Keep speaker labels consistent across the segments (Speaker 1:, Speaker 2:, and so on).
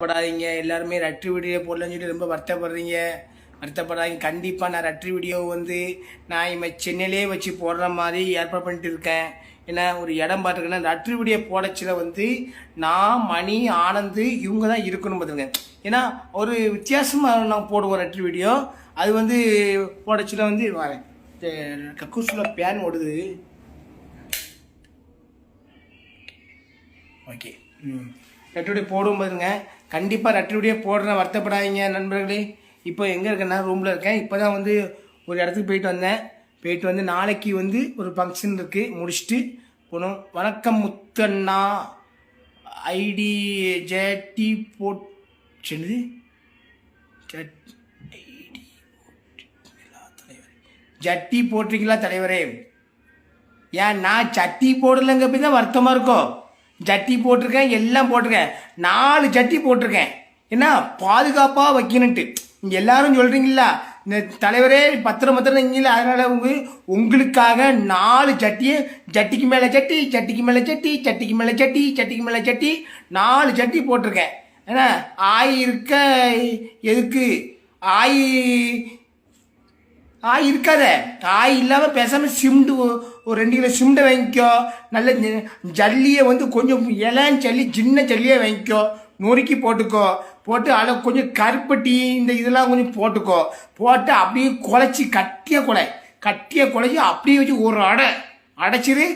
Speaker 1: படாதீங்க எல்லாருமே ரட்ரி வீடியோ போடலன்னு சொல்லி ரொம்ப வருத்தப்படுறீங்க. வருத்தப்படாதீங்க. கண்டிப்பாக நான் ரட்ரி வீடியோ வந்து நான் இம்ம சென்னையிலே வச்சு போடுற மாதிரி ஏற்பாடு பண்ணிட்டு இருக்கேன். ஏன்னா ஒரு இடம் பார்த்துருக்கேன்னா ரட்ரி வீடியோ போடச்சில வந்து நான் மணி ஆனந்து இவங்க தான் இருக்கணும் பார்த்துருங்க ஏன்னா ஒரு வித்தியாசமாக நான் போடுவோம் ரட்ரி வீடியோ. அது வந்து போடச்சில வந்து வரேன் கக்கூசில் பேன் ஓடுது. ஓகே. ம். வீடியோ போடும் பாருங்க கண்டிப்பாக ரெட்டுடைய போடுறேன் வருத்தப்படாதீங்க நண்பர்களே. இப்போ எங்கே இருக்கேன்னா ரூமில் இருக்கேன். இப்போ தான் வந்து ஒரு இடத்துக்கு போயிட்டு வந்தேன். போயிட்டு வந்து நாளைக்கு வந்து ஒரு ஃபங்க்ஷன் இருக்குது முடிச்சுட்டு போகணும் வணக்கம் முத்தண்ணா. ஐடி ஜேடி போட் என்னது? ஜட் ஐடி ஜட்டி போட்டிருக்கீங்களா தலைவரே? ஏன் நான் சட்டி போடலைங்க போய் தான் வருத்தமாக இருக்கும். ஜட்டி போட்டிருக்கேன் எல்லாம் போட்டிருக்கேன். நாலு ஜட்டி போட்டிருக்கேன். என்ன? பாதுகாப்பாக வைக்கணுன்ட்டு இங்கே எல்லாரும் சொல்கிறீங்களா இந்த தலைவரே பத்திரம் பத்திரம் இங்கே அதனால் உங்க உங்களுக்காக நாலு சட்டியை ஜட்டிக்கு மேலே சட்டி சட்டிக்கு மேலே சட்டி சட்டிக்கு மேலே சட்டி சட்டிக்கு மேலே சட்டி நாலு சட்டி போட்டிருக்கேன். ஏன்னா ஆய் இருக்க எதுக்கு? ஆய் ஆய் இருக்காத ஆய் இல்லாமல் பேசாமல் சிம்டு ஒரு ரெண்டு கிலோ சிம்டை வாங்கிக்கோ. நல்ல ஜல்லியை வந்து கொஞ்சம் இளம் ஜல்லி சின்ன ஜல்லியை வாங்கிக்கோ. நொறுக்கி போட்டுக்கோ. போட்டு அதில் கொஞ்சம் கருப்பட்டி இந்த இதெல்லாம் கொஞ்சம் போட்டுக்கோ. போட்டு அப்படியே குழச்சி கட்டியாக குலை கட்டியாக குழச்சி அப்படியே வச்சு ஒரு அடை அடைச்சிரு.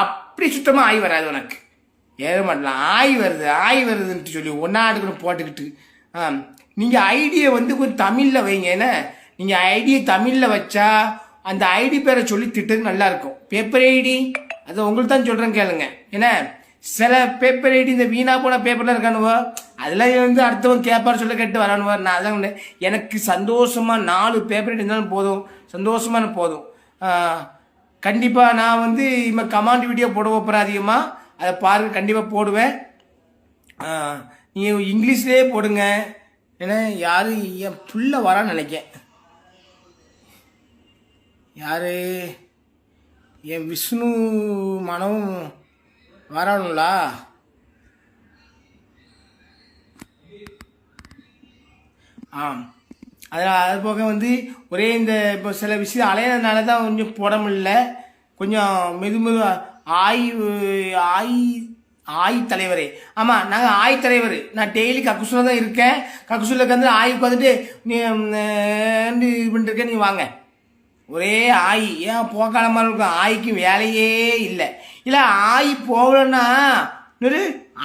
Speaker 1: அப்படி சுத்தமாக ஆய் வராது உனக்கு. ஏதோ மாட்டலாம் ஆய் வருது ஆய் வருதுன்ட்டு சொல்லி ஒன்றா எடுக்கணும் போட்டுக்கிட்டு. ஆ நீங்கள் ஐடியை வந்து கொஞ்சம் தமிழில் வைங்க. ஏன்னா நீங்கள் ஐடியை தமிழில் வச்சா அந்த ஐடி பேரை சொல்லி திட்டது நல்லா இருக்கும் பேப்பர் ஐடி அதை உங்களுக்கு தான் சொல்கிறேன் கேளுங்க. ஏன்னா சில பேப்பர் ஐடி இந்த வீணா போன பேப்பர்லாம் இருக்கானுவோ அதெல்லாம் வந்து அடுத்தவன் கேட்பார் சொல்ல கேட்டு வரானுவார் நான் அதான் எனக்கு சந்தோஷமாக நாலு பேப்பர் ஐடி இருந்தாலும் போதும். சந்தோஷமான போதும். கண்டிப்பாக நான் வந்து இம்ம கமாண்ட் வீடியோ போட போகிறேன் அதிகமாக அதை பாருங்க கண்டிப்பாக போடுவேன். நீங்கள் இங்கிலீஷ்லேயே போடுங்க. ஏன்னா யாரும் என் புள்ள வரான்னு நினைக்கேன். யார்? என் விஷ்ணு மனம் வரணுங்களா ஆம். அதில் அது போக வந்து ஒரே இந்த இப்போ சில விஷயம் அலையிறதுனால தான் கொஞ்சம் போட முடியல. கொஞ்சம் மெது மெது ஆய் ஆய் ஆய் தலைவரே. ஆமாம் நாங்கள் ஆய் தலைவர். நான் டெய்லி கக்குசூரில் தான் இருக்கேன். கக்குசூரில் உட்காந்து ஆய் உட்காந்துட்டு நீ இது பண்ணிருக்கேன் நீ வாங்க. ஒரே ஆய். ஏன் போக்காலமாக இருக்கும் ஆய்க்கு வேலையே இல்லை. இல்லை ஆய் போகலன்னா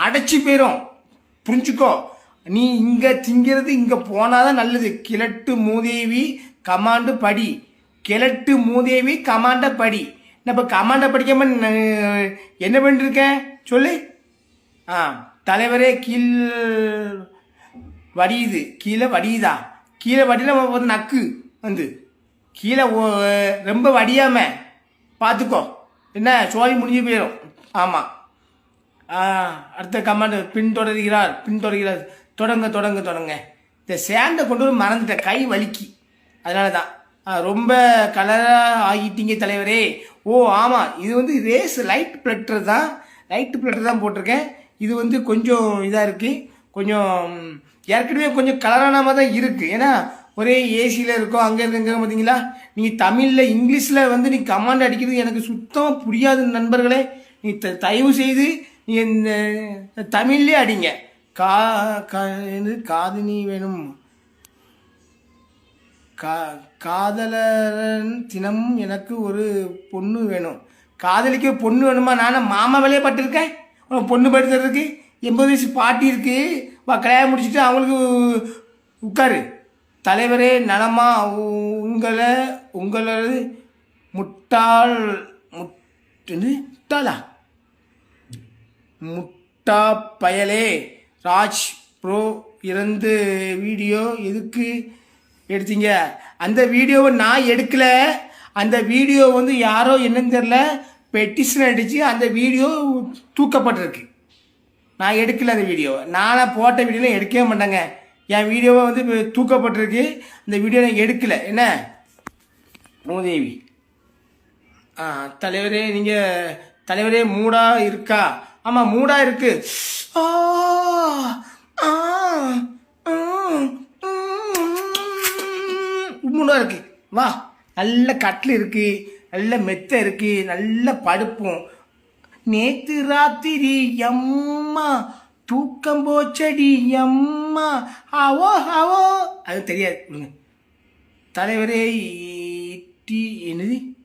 Speaker 1: அடைச்சி போயிடும் புரிஞ்சுக்கோ. நீ இங்கே திங்கிறது இங்கே போனாதான் நல்லது. கிழட்டு மூதேவி கமாண்டு படி. கிழட்டு மூதேவி கமாண்ட படி. நான் இப்போ கமாண்ட படிக்காம என்ன பண்ணிருக்கேன் சொல்லு. ஆ தலைவரே கீழ் வடியுது. கீழே வடியுதா? கீழே வடியில் நக்கு. வந்து. கீழே ஓ- ரொம்ப வடியாம பார்த்துக்கோ என்ன சோழி முடிஞ்சு போயிடும் ஆமாம் அடுத்த கமாண்ட் பின்தொடர்கிறார் பின்தொடர்கிறார் தொடங்க தொடங்க தொடங்க. இந்த சேண்டை கொண்டு வந்து மறந்துட்டேன். கை வலிக்கு. அதனால தான் ஆ, ரொம்ப கலராக ஆகிட்டீங்க தலைவரே. ஓ ஆமாம் இது வந்து ரேஸ் லைட் பிளட்டர் தான். லைட் பிளட்டர் தான் போட்டிருக்கேன். இது வந்து கொஞ்சம் இதாக இருக்குது கொஞ்சம் ஏற்கனவே கொஞ்சம் கலரான மாதிரி தான் இருக்குது ஏன்னா ஒரே ஏசியில் இருக்கோம் அங்கே இருக்கங்க பார்த்தீங்களா? நீங்கள் தமிழில் இங்கிலீஷில் வந்து நீ கமாண்ட் அடிக்கிறது எனக்கு சுத்தமாக புரியாது நண்பர்களே. நீ த- தயவு செய்து நீ இந்த தமிழ்லேயே அடிங்க. கா கா என்னது? வேணும். கா காதலன் தினம் எனக்கு ஒரு பொண்ணு வேணும். காதலிக்க பொண்ணு வேணுமா? நானும் மாமா வேலையை பட்டிருக்கேன் உனக்கு பொண்ணு படுத்துறதுக்கு எண்பது வயசு பாட்டி இருக்குது வா கல்யாணம் முடிச்சுட்டு அவங்களுக்கு உட்காரு. தலைவரே நலமா? உ- உங்களை உங்களது முட்டாள் முட்டாளா? முட்டா பயலே. ராஜ் ப்ரோ இறந்து வீடியோ எதுக்கு எடுத்தீங்க? அந்த வீடியோவை நான் எடுக்கலை. அந்த வீடியோ வந்து யாரோ என்னன்னு தெரில பெட்டிஷன் அடித்து அந்த வீடியோ தூக்கப்பட்டிருக்கு. நான் எடுக்கல அந்த வீடியோ நானாக போட்ட வீடியோலாம் எடுக்கவே மாட்டேங்க. என் வீடியோவை வந்து இப்போ தூக்கப்பட்டிருக்கு. இந்த வீடியோ நான் எடுக்கலை. என்ன? மூதேவி ஆ தலைவரே நீங்கள் தலைவரே மூடாக இருக்கா? ஆமாம் மூடாக இருக்கு. ஆ ஆ மூடாக இருக்கு. வா நல்ல கட்டில் இருக்குது நல்ல மெத்தை இருக்குது நல்ல படுப்போம். நேற்று ராத்திரி அம்மா தூக்கம் போச்சடி எம்மா ஆவோ ஆவோ அது தெரியாது விடுங்க. தலைவரே இட்டி என்னது?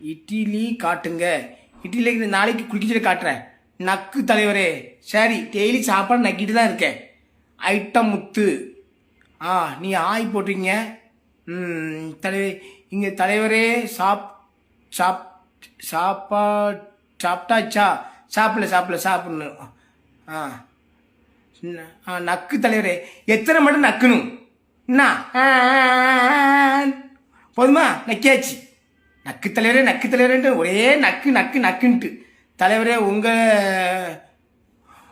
Speaker 1: இட்லி காட்டுங்க. இட்லிக்கு நாளைக்கு குளிக்கிச்சு காட்டுறேன். நக்கு தலைவரே. சரி டெய்லி சாப்பாடு நக்கிட்டு தான் இருக்கேன். ஐட்டம் முத்து. ஆ நீ ஆய் போட்டிருங்க ம் தலைவர் இங்கே தலைவரே சாப் சாப் சாப்பா சாப்பிட்டாச்சா? சாப்பிடல சாப்பிடல சாப்பிடணும். ஆ. நக்கு தலைவரே. எத்தனை மட்டும் நக்குணும் என்ன? போதுமா? நக்கியாச்சு. நக்கு தலைவரே நக்கு தலைவரேன்ட்டு ஒரே நக்கு நக்கு நக்குன்ட்டு. தலைவரே உங்கள்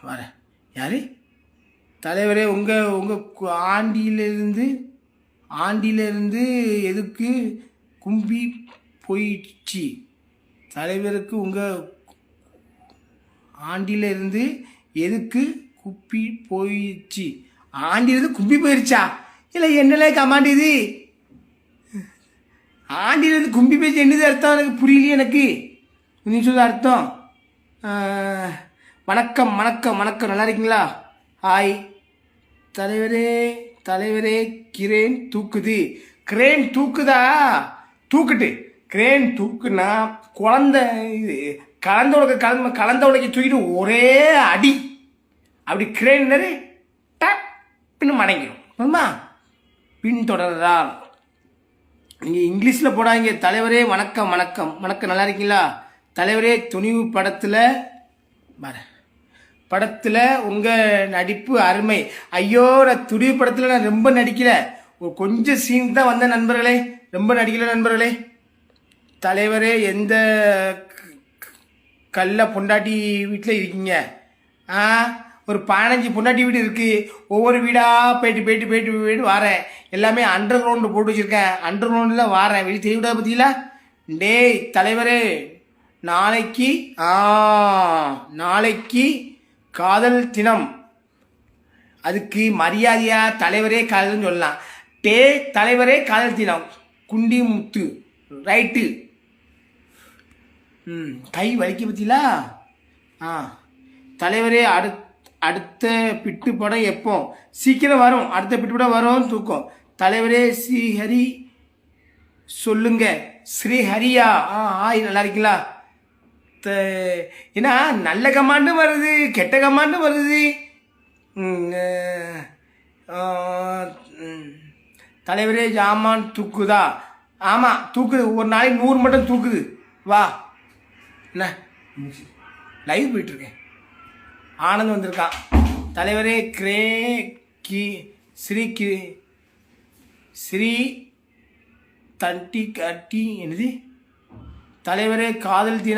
Speaker 1: வர யாரு? தலைவரே உங்கள் உங்கள் ஆண்டியிலிருந்து ஆண்டியிலிருந்து எதுக்கு கும்பி போயிடுச்சு? தலைவருக்கு உங்கள் ஆண்டியிலிருந்து எதுக்கு குப்பி போயிடுச்சு. ஆண்டிலிருந்து கும்பி போயிடுச்சா இல்லை என்னலே கமாண்டியது ஆண்டியிலேருந்து ஆண்டிலிருந்து கும்பி போயிடுச்சு என்னது அர்த்தம்? எனக்கு புரியலையே எனக்கு. நீ சொல்ல அர்த்தம். வணக்கம் வணக்கம் வணக்கம். நல்லா இருக்கீங்களா? ஹாய். தலைவரே தலைவரே கிரேன் தூக்குது. கிரேன் தூக்குதா? தூக்குட்டு கிரேன் தூக்குனா குழந்தை இது கலந்த உலக கலந்த கலந்த உலகை தூக்கிட்டு ஒரே அடி. அப்படி கிரேன் டப் டப்புன்னு மடங்கிடும் ஆமா? பின்தொடர்தான் நீங்கள் இங்கிலீஷில் போடாங்க தலைவரே வணக்கம் வணக்கம். வணக்கம் நல்லா இருக்கீங்களா? தலைவரே துணிவு படத்தில் வர படத்தில் உங்கள் நடிப்பு அருமை. ஐயோ நான் துணிவு படத்தில் நான் ரொம்ப நடிக்கல. ஒரு கொஞ்சம் சீன் தான் வந்த நண்பர்களே. ரொம்ப நடிக்கல நண்பர்களே. தலைவரே எந்த கல்ல பொண்டாட்டி வீட்டில் இருக்கீங்க? ஆ? ஒரு பதினஞ்சு பொண்டாட்டி வீடு இருக்குது ஒவ்வொரு வீடாக போயிட்டு போயிட்டு போயிட்டு போயிட்டு வாரேன். எல்லாமே அண்டர் கிரவுண்டு போட்டு வச்சிருக்கேன். அண்டர் கிரவுண்டில் வாரேன். வெளியே தெரிய பார்த்தீங்களா டேய் தலைவரே நாளைக்கு ஆ நாளைக்கு காதல் தினம். அதுக்கு மரியாதையா தலைவரே காதல்னு சொல்லலாம். டே தலைவரே காதல் தினம். குண்டி முத்து. ரைட்டு. ம் கை வலிக்க பார்த்தீங்களா ஆ தலைவரே அடுத் அடுத்த பிட்டு படம் எப்போ சீக்கிரம் வரும். அடுத்த பிட்டு படம் வரும் தூக்கம். தலைவரே ஸ்ரீஹரி சொல்லுங்க. ஸ்ரீஹரியா? ஆ ஆய் நல்லா இருக்கீங்களா? ஏன்னா நல்ல கமாண்டும் வருது கெட்ட கமாண்டும் வருது. தலைவரே ஜாமான் தூக்குதா? ஆமாம் தூக்குது. ஒரு நாளைக்கு நூறு மட்டும் தூக்குது. வா. என்ன? லைவ் போயிட்டுருக்கேன் ஆனந்த் வந்திருக்கான் தலைவரே கிரே கி ஸ்ரீ கி ஸ்ரீ தண்டி கட்டி என்னது? தலைவரே காதல் தின